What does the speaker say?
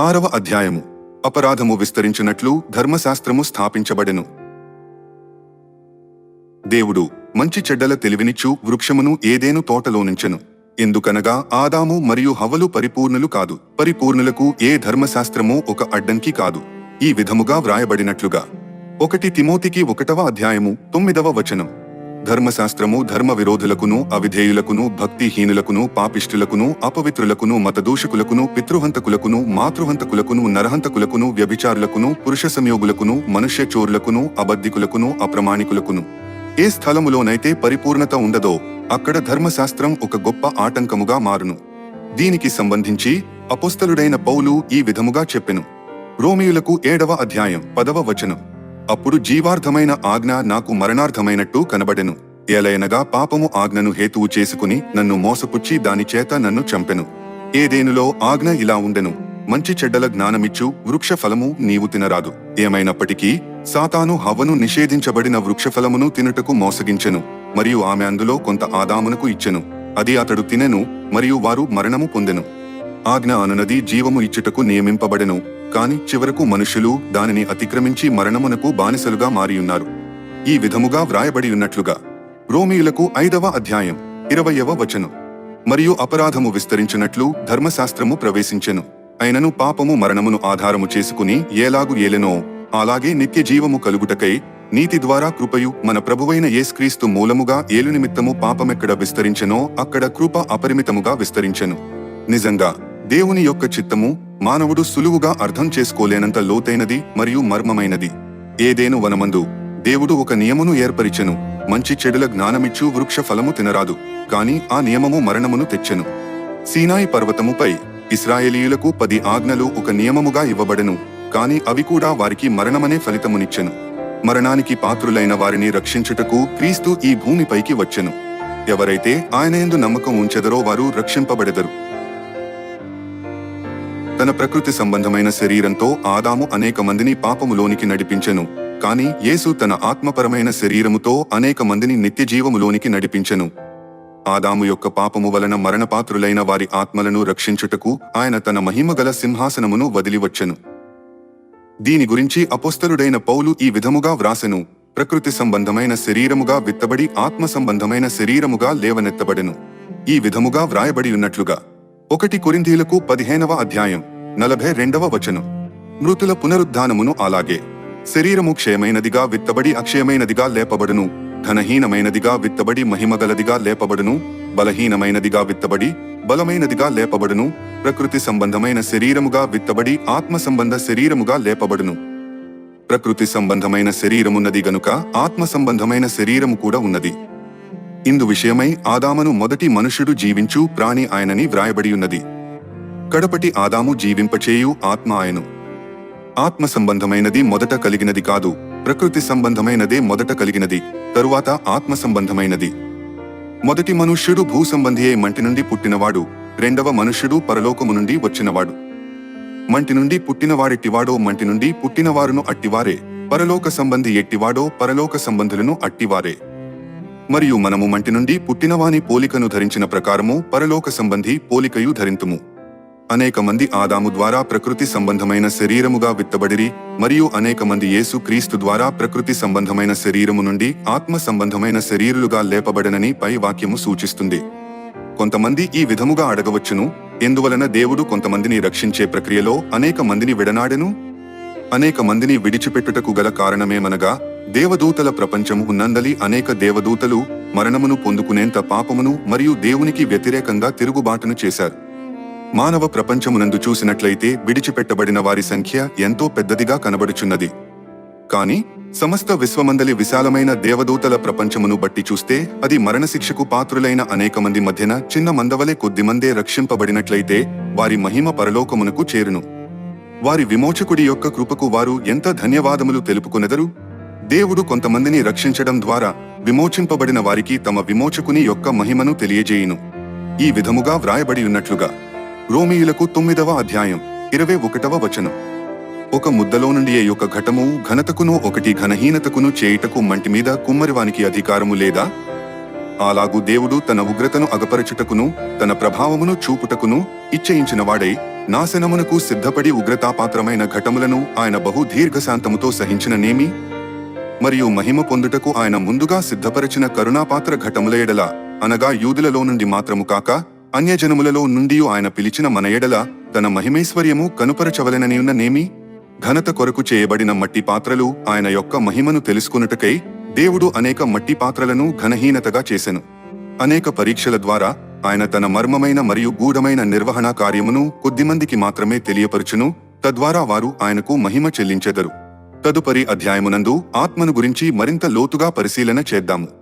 ఆరవ అధ్యాయము. అపరాధము విస్తరించినట్లు ధర్మశాస్త్రము స్థాపించబడెను. దేవుడు మంచి చెడ్డల తెలివినిచ్చు వృక్షమును ఏదేను తోటలోనించెను ఎందుకనగా ఆదాము మరియు హవలు పరిపూర్ణులు కాదు. పరిపూర్ణులకు ఏ ధర్మశాస్త్రమూ ఒక అడ్డంకి కాదు. ఈ విధముగా వ్రాయబడినట్లుగా. ఒకటి తిమోతికి ఒకటవ అధ్యాయము తొమ్మిదవ వచనం. ధర్మశాస్త్రము ధర్మ విరోధులకును అవిధేయులకును భక్తిహీనులకును పాపిష్టులకును అపవిత్రులకును మతదూషకులకును పితృహంతకులకును మాతృహంతకులకును నరహంతకులకును వ్యభిచారులకును పురుష సంయోగులకును మనుష్య చోరులకును అబద్ధికులకును అప్రమాణికులకును. ఏ స్థలములోనైతే పరిపూర్ణత ఉండదో అక్కడ ధర్మశాస్త్రం ఒక గొప్ప ఆటంకముగా మారును. దీనికి సంబంధించి అపుస్తలుడైన పౌలు ఈ విధముగా చెప్పెను. రోమియులకు ఏడవ అధ్యాయం పదవ వచనం. అప్పుడు జీవార్థమైన ఆజ్ఞ నాకు మరణార్థమైనట్టు కనబడెను. ఏలయనగా పాపము ఆజ్ఞను హేతువు చేసుకుని నన్ను మోసపుచ్చి దాని చేత నన్ను చంపెను. ఏదేనులో ఆజ్ఞ ఇలా ఉండెను. మంచి చెడ్డల జ్ఞానమిచ్చు వృక్ష ఫలము నీవు తినరాదు. ఏమైనప్పటికీ సాతాను హవ్వను నిషేధించబడిన వృక్షఫలమును తినుటకు మోసగించెను. మరియు ఆమె అందులో కొంత ఆదామునకు ఇచ్చెను. అది అతడు తినెను మరియు వారు మరణము పొందెను. ఆజ్ఞ అనునది జీవము ఇచ్చుటకు నియమింపబడెను. కాని చివరకు మనుషులు దానిని అతిక్రమించి మరణమునకు బానిసలుగా మారియున్నారు. ఈ విధముగా వ్రాయబడియున్నట్లుగా రోమియులకు ఐదవ అధ్యాయం ఇరవయవ వచనం. మరియు అపరాధము విస్తరించినట్లు ధర్మశాస్త్రము ప్రవేశించెను. అయినను పాపము మరణమును ఆధారము చేసుకుని ఏలాగు ఏలెనో అలాగే నిత్య జీవము కలుగుటకై నీతి ద్వారా కృపయు మన ప్రభువైన యేస్క్రీస్తు మూలముగా ఏలు నిమిత్తము పాపమెక్కడ విస్తరించెనో అక్కడ కృప అపరిమితముగా విస్తరించెను. నిజంగా దేవుని యొక్క చిత్తము మానవుడు సులువుగా అర్థం చేసుకోలేనంత లోతైనది మరియు మర్మమైనది. ఏదేను వనమందు దేవుడు ఒక నియమును ఏర్పరిచెను. మంచి చెడుల జ్ఞానమిచ్చు వృక్ష ఫలము తినరాదు కాని ఆ నియమము మరణమును తెచ్చెను. సీనాయి పర్వతముపై ఇస్రాయేలీయులకు పది ఆజ్ఞలు ఒక నియమముగా ఇవ్వబడెను కాని అవి కూడా వారికి మరణమనే ఫలితమునిచ్చెను. మరణానికి పాత్రులైన వారిని రక్షించుటకు క్రీస్తు ఈ భూమిపైకి వచ్చెను. ఎవరైతే ఆయన యందు నమ్మకం ఉంచెదరో వారు రక్షింపబడెదరు. తన ప్రకృతి సంబంధమైన శరీరంతో ఆదాము అనేక మందిని పాపములోనికి నడిపించెను. కాని యేసు తన ఆత్మపరమైన శరీరముతో అనేక మందిని నిత్యజీవములోనికి నడిపించెను. ఆదాము యొక్క పాపము వలన మరణపాత్రులైన వారి ఆత్మలను రక్షించుటకు ఆయన తన మహిమగల సింహాసనమును వదిలివచ్చెను. దీని గురించి అపోస్తలుడైన పౌలు ఈ విధముగా వ్రాసెను. ప్రకృతి సంబంధమైన శరీరముగా విత్తబడి ఆత్మ సంబంధమైన శరీరముగా లేవనెత్తబడెను. ఈ విధముగా వ్రాయబడి ఉన్నట్లుగా ఒకటి కొరింథీలకు పదిహేనవ అధ్యాయం నలభై రెండవ వచనం. మృతుల పునరుద్ధానమును అలాగే. శరీరము క్షయమైనదిగా విత్తబడి అక్షయమైనదిగా లేపబడును ఘనహీనమైనదిగా విత్తబడి మహిమగలదిగా లేపబడును బలహీనమైనదిగా విత్తబడి బలమైనదిగా లేపబడును ప్రకృతి సంబంధమైన శరీరముగా విత్తబడి ఆత్మ సంబంధ శరీరముగా లేపబడును. ప్రకృతి సంబంధమైన శరీరమున్నది గనుక ఆత్మ సంబంధమైన శరీరము కూడా ఉన్నది. ఇందు విషయమై ఆదామను మొదటి మనుష్యుడు జీవించు ప్రాణి ఆయనని వ్రాయబడియున్నది. కడపటి ఆదాము జీవింపచేయు ఆత్మ ఆయను. ఆత్మ సంబంధమైనది మొదట కలిగినది కాదు ప్రకృతి సంబంధమైనదే మొదట కలిగినది తరువాత ఆత్మ సంబంధమైనది. మొదటి మనుష్యుడు భూ సంబంధియే అయి మంటి నుండి పుట్టినవాడు రెండవ మనుష్యుడు పరలోకము నుండి వచ్చినవాడు. మంటి నుండి పుట్టినవాడెట్టివాడో మంటి నుండి పుట్టినవారును అట్టివారే పరలోక సంబంధి ఎట్టివాడో పరలోక సంబంధులను అట్టివారే. మరియు మనము మంటి నుండి పుట్టినవాని పోలికను ధరించిన ప్రకారము పరలోక సంబంధి పోలికయు ధరింతుము. అనేక మంది ఆదాము ద్వారా ప్రకృతి సంబంధమైన శరీరముగా విత్తబడిరి మరియు అనేక మంది యేసు క్రీస్తు ద్వారా ప్రకృతి సంబంధమైన శరీరము నుండి ఆత్మ సంబంధమైన శరీరులుగా లేపబడనని పై వాక్యము సూచిస్తుంది. కొంతమంది ఈ విధముగా అడగవచ్చును ఎందువలన దేవుడు కొంతమందిని రక్షించే ప్రక్రియలో అనేక మందిని విడనాడెను? అనేక మందిని విడిచిపెట్టుటకు గల కారణమేమనగా దేవదూతల ప్రపంచము ఉన్నందలి అనేక దేవదూతలు మరణమును పొందుకునేంత పాపమును మరియు దేవునికి వ్యతిరేకంగా తిరుగుబాటును చేశారు. మానవ ప్రపంచమునందు చూసినట్లయితే విడిచిపెట్టబడిన వారి సంఖ్య ఎంతో పెద్దదిగా కనబడుచున్నది. కాని సమస్త విశ్వమందలి విశాలమైన దేవదూతల ప్రపంచమును బట్టి చూస్తే అది మరణశిక్షకు పాత్రులైన అనేక మంది మధ్యన చిన్న మందవలే కొద్దిమందే రక్షింపబడినట్లయితే వారి మహిమ పరలోకమునకు చేరును. వారి విమోచకుడి యొక్క కృపకు వారు ఎంత ధన్యవాదములు తెలుపుకునెదరు? దేవుడు కొంతమందిని రక్షించడం ద్వారా విమోచింపబడిన వారికి తమ విమోచకుని యొక్క మహిమను తెలియజేయును. ఈ విధముగా వ్రాయబడి ఉన్నట్లుగా రోమియులకు తొమ్మిదవ అధ్యాయం ఇరవై ఒకటవ వచనం. ఒక ముద్దలో నుండి ఏ యొక్క ఘటము ఘనతకును ఒకటి ఘనహీనతకును చేయుటకు మంటి మీద కుమ్మరివానికి అధికారము లేదా? అలాగు దేవుడు తన ఉగ్రతను అగపరచుటకును తన ప్రభావమును చూపుటకును ఇచ్చయించినవాడై నాశనమునకు సిద్ధపడి ఉగ్రతాపాత్రమైన ఘటములను ఆయన బహు దీర్ఘశాంతముతో సహించిన నేమి మరియు మహిమ పొందుటకు ఆయన ముందుగా సిద్ధపరచిన కరుణాపాత్ర ఘటముల ఎడల అనగా యూదులలో నుండి మాత్రము కాక అన్యజనములలో నుండి ఆయన పిలిచిన మన ఎడల తన మహిమైశ్వర్యము కనుపరచవలెనని నేమి? ఘనత కొరకు చేయబడిన మట్టి పాత్రలు ఆయన యొక్క మహిమను తెలుసుకొనుటకై దేవుడు అనేక మట్టి పాత్రలను ఘనహీనతగా చేసెను. అనేక పరీక్షల ద్వారా ఆయన తన మర్మమైన మరియు గూఢమైన నిర్వహణ కార్యమును కొద్దిమందికి మాత్రమే తెలియపరుచును తద్వారా వారు ఆయనకు మహిమ చెల్లించెదరు. తదుపరి అధ్యాయమునందు ఆత్మను గురించి మరింత లోతుగా పరిశీలన చేద్దాము.